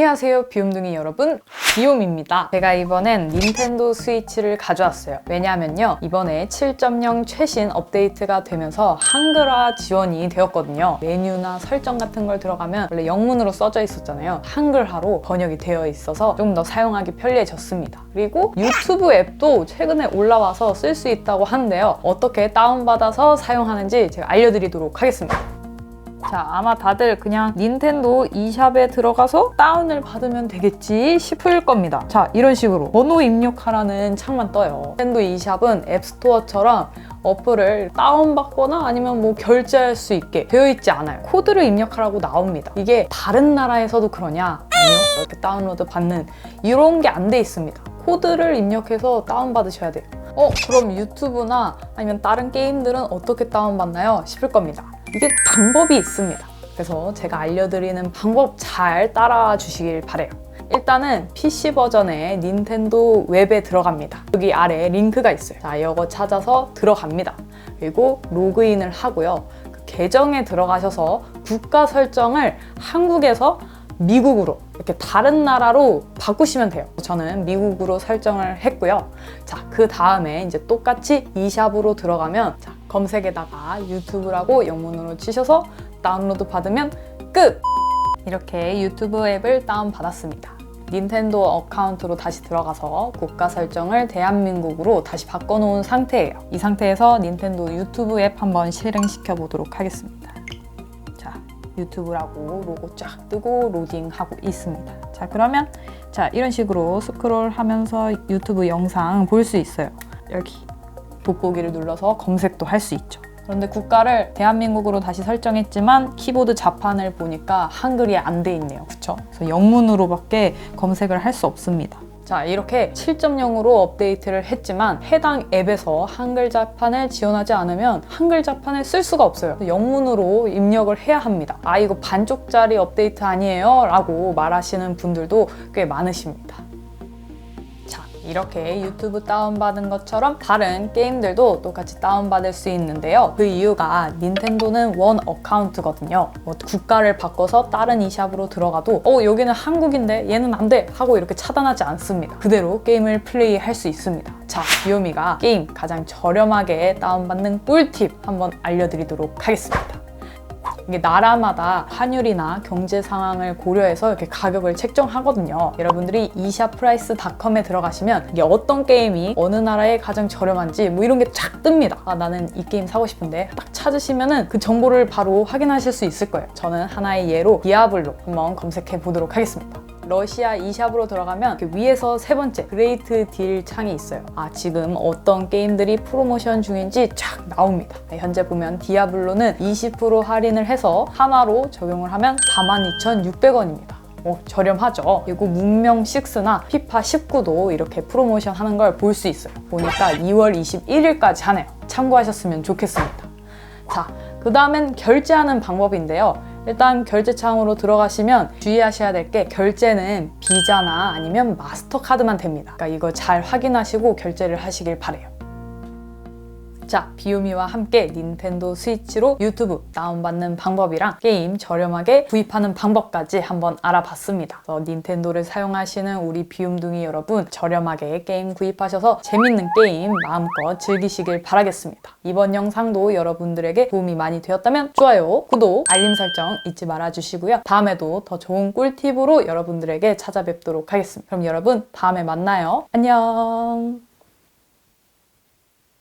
안녕하세요 비움둥이 여러분. 비움입니다. 제가 이번엔 닌텐도 스위치를 가져왔어요. 왜냐하면요 이번에 7.0 최신 업데이트가 되면서 한글화 지원이 되었거든요. 메뉴나 설정 같은 걸 들어가면 원래 영문으로 써져 있었잖아요. 한글화로 번역이 되어 있어서 조금 더 사용하기 편리해졌습니다. 그리고 유튜브 앱도 최근에 올라와서 쓸 수 있다고 하는데요. 어떻게 다운받아서 사용하는지 제가 알려드리도록 하겠습니다 자, 아마 다들 그냥 닌텐도 e샵에 들어가서 다운을 받으면 되겠지 싶을 겁니다. 자, 이런 식으로 번호 입력하라는 창만 떠요. 닌텐도 e샵은 앱스토어처럼 어플을 다운받거나 아니면 뭐 결제할 수 있게 되어 있지 않아요. 코드를 입력하라고 나옵니다. 이게 다른 나라에서도 그러냐? 아니요. 이렇게 다운로드 받는 이런 게 안 돼 있습니다. 코드를 입력해서 다운받으셔야 돼요. 어, 그럼 유튜브나 아니면 다른 게임들은 어떻게 다운받나요? 싶을 겁니다. 이게 방법이 있습니다. 그래서 제가 알려드리는 방법 잘 따라와 주시길 바래요. 일단은 PC 버전의 닌텐도 웹에 들어갑니다. 여기 아래 링크가 있어요. 자, 이거 찾아서 들어갑니다. 그리고 로그인을 하고요. 그 계정에 들어가셔서 국가 설정을 한국에서 미국으로 이렇게 다른 나라로 바꾸시면 돼요. 저는 미국으로 설정을 했고요. 자, 그 다음에 이제 똑같이 e샵으로 들어가면 자, 검색에다가 유튜브라고 영문으로 치셔서 다운로드 받으면 끝! 이렇게 유튜브 앱을 다운받았습니다. 닌텐도 어카운트로 다시 들어가서 국가 설정을 대한민국으로 다시 바꿔놓은 상태예요. 이 상태에서 닌텐도 유튜브 앱 한번 실행시켜 보도록 하겠습니다. 자, 유튜브라고 로고 쫙 뜨고 로딩하고 있습니다. 자, 그러면 자, 이런 식으로 스크롤 하면서 유튜브 영상 볼 수 있어요. 여기 돋보기를 눌러서 검색도 할 수 있죠. 그런데 국가를 대한민국으로 다시 설정했지만 키보드 자판을 보니까 한글이 안 돼 있네요. 그쵸? 그래서 영문으로밖에 검색을 할 수 없습니다. 자, 이렇게 7.0으로 업데이트를 했지만 해당 앱에서 한글 자판을 지원하지 않으면 한글 자판을 쓸 수가 없어요. 영문으로 입력을 해야 합니다. 아, 이거 반쪽짜리 업데이트 아니에요? 라고 말하시는 분들도 꽤 많으십니다. 자, 이렇게 유튜브 다운받은 것처럼 다른 게임들도 똑같이 다운받을 수 있는데요. 그 이유가 닌텐도는 원 어카운트거든요. 뭐 국가를 바꿔서 다른 e샵으로 들어가도 어, 여기는 한국인데 얘는 안 돼! 하고 이렇게 차단하지 않습니다. 그대로 게임을 플레이할 수 있습니다. 자, 비오미가 게임 가장 저렴하게 다운받는 꿀팁 한번 알려드리도록 하겠습니다. 이게 나라마다 환율이나 경제 상황을 고려해서 이렇게 가격을 책정하거든요. 여러분들이 e샵프라이스닷컴에 들어가시면 이게 어떤 게임이 어느 나라에 가장 저렴한지 뭐 이런 게 쫙 뜹니다. 아, 나는 이 게임 사고 싶은데 딱 찾으시면은 그 정보를 바로 확인하실 수 있을 거예요. 저는 하나의 예로 디아블로 한번 검색해 보도록 하겠습니다. 러시아 e샵으로 들어가면 그 위에서 세 번째 그레이트 딜 창이 있어요. 아 지금 어떤 게임들이 프로모션 중인지 쫙 나옵니다. 네, 현재 보면 디아블로는 20% 할인을 해서 하나로 적용을 하면 42,600원입니다. 오, 저렴하죠. 그리고 문명 6나 피파 19도 이렇게 프로모션 하는 걸 볼 수 있어요. 보니까 2월 21일까지 하네요. 참고하셨으면 좋겠습니다. 자, 그 다음엔 결제하는 방법인데요. 일단 결제창으로 들어가시면 주의하셔야 될 게 결제는 비자나 아니면 마스터카드만 됩니다. 그러니까 이거 잘 확인하시고 결제를 하시길 바래요. 자, 비오미와 함께 닌텐도 스위치로 유튜브 다운받는 방법이랑 게임 저렴하게 구입하는 방법까지 한번 알아봤습니다. 그래서 닌텐도를 사용하시는 우리 비움둥이 여러분 저렴하게 게임 구입하셔서 재밌는 게임 마음껏 즐기시길 바라겠습니다. 이번 영상도 여러분들에게 도움이 많이 되었다면 좋아요, 구독, 알림 설정 잊지 말아주시고요. 다음에도 더 좋은 꿀팁으로 여러분들에게 찾아뵙도록 하겠습니다. 그럼 여러분 다음에 만나요. 안녕!